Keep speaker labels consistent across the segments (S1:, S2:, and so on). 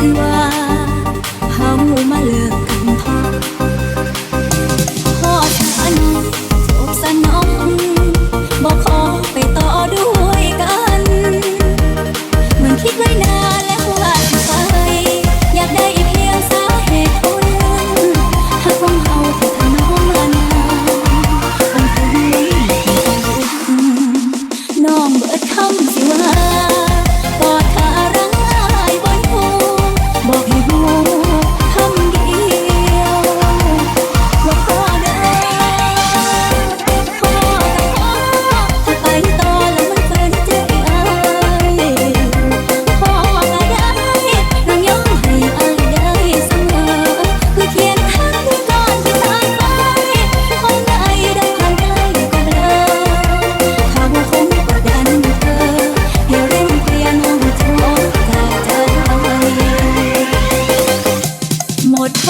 S1: 愿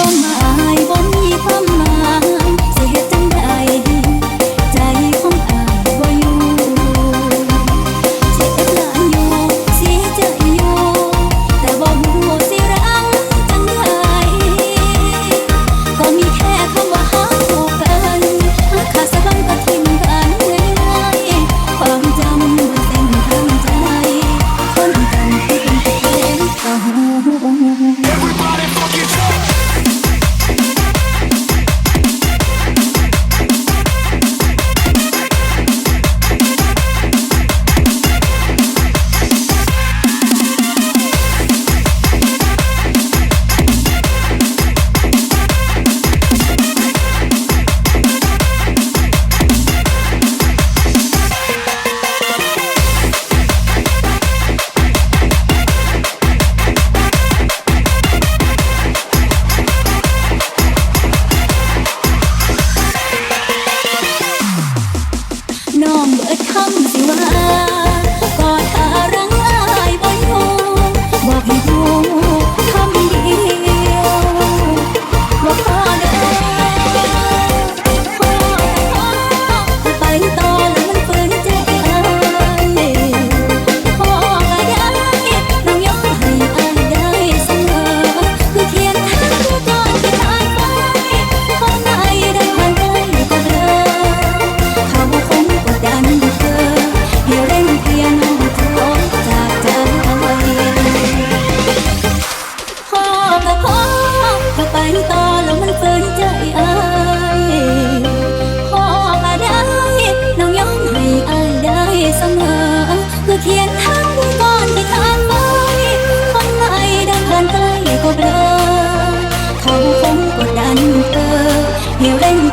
S1: on my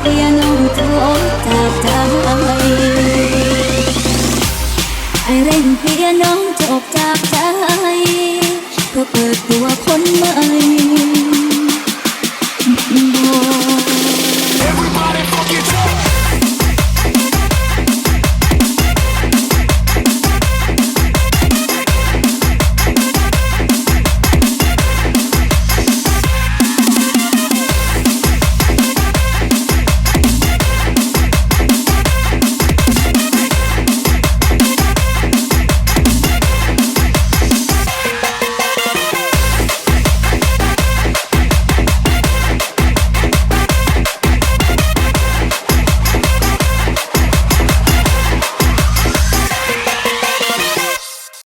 S1: เพียนเอาเธอออกจากใจไอเร่งเปลี่น้องจะจากใจเพื่อเปิดตัวคนใหม่